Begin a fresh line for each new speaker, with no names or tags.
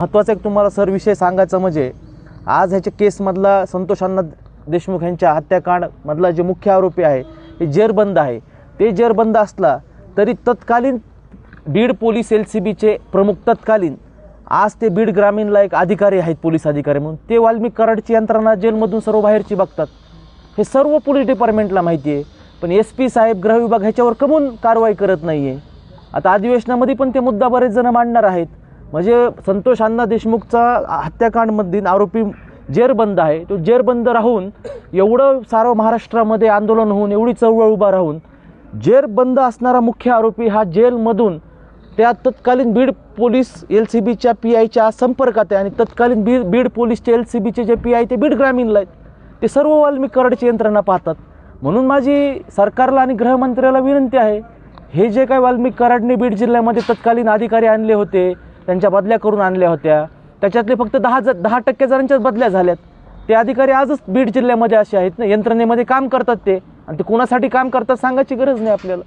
महत्त्वाचा एक तुम्हाला सर विषय सांगायचा म्हणजे आज ह्याच्या केसमधला संतोष अण्णा देशमुख यांच्या हत्याकांडमधला जे मुख्य आरोपी आहे हे जेरबंद आहे. ते जेरबंद असला तरी तत्कालीन बीड पोलीस एल सी बीचे प्रमुख तत्कालीन आज ते बीड ग्रामीणला एक अधिकारी आहेत पोलीस अधिकारी म्हणून. ते वाल्मिक कराडची यंत्रणा जेलमधून सर्व बाहेरची बघतात. हे सर्व पोलीस डिपार्टमेंटला माहिती आहे. पण एस पी साहेब गृह विभाग ह्याच्यावर कमून कारवाई करत नाही आहे आता अधिवेशनामध्ये पण ते मुद्दा बरेच जण मांडणार आहेत. म्हणजे संतोष अण्णा देशमुखचा हत्याकांडमधील आरोपी जेरबंद आहे. तो जेरबंद राहून एवढं सारं महाराष्ट्रामध्ये आंदोलन होऊन एवढी चळवळ उभा राहून जेरबंद असणारा मुख्य आरोपी हा जेलमधून त्या तत्कालीन बीड पोलीस एल सी बीच्या पी आयच्या संपर्कात आहे आणि तत्कालीन बीड बीड पोलीसचे एल सी बीचे जे पी आय ते बीड ग्रामीणला आहेत. ते सर्व वाल्मिक कराडची यंत्रणा पाहतात. म्हणून माझी सरकारला आणि गृहमंत्र्याला विनंती आहे हे जे काही वाल्मिक कराडने बीड जिल्ह्यामध्ये तत्कालीन अधिकारी आणले होते त्यांच्या बदल्या करून आणल्या होत्या. त्याच्यातले फक्त दहा ज दहा टक्के जणांच्याच बदल्या झाल्यात. ते अधिकारी आजच बीड जिल्ह्यामध्ये असे आहेत ना यंत्रणेमध्ये काम करतात ते. आणि ते कोणासाठी काम करतात सांगायची गरज नाही आपल्याला.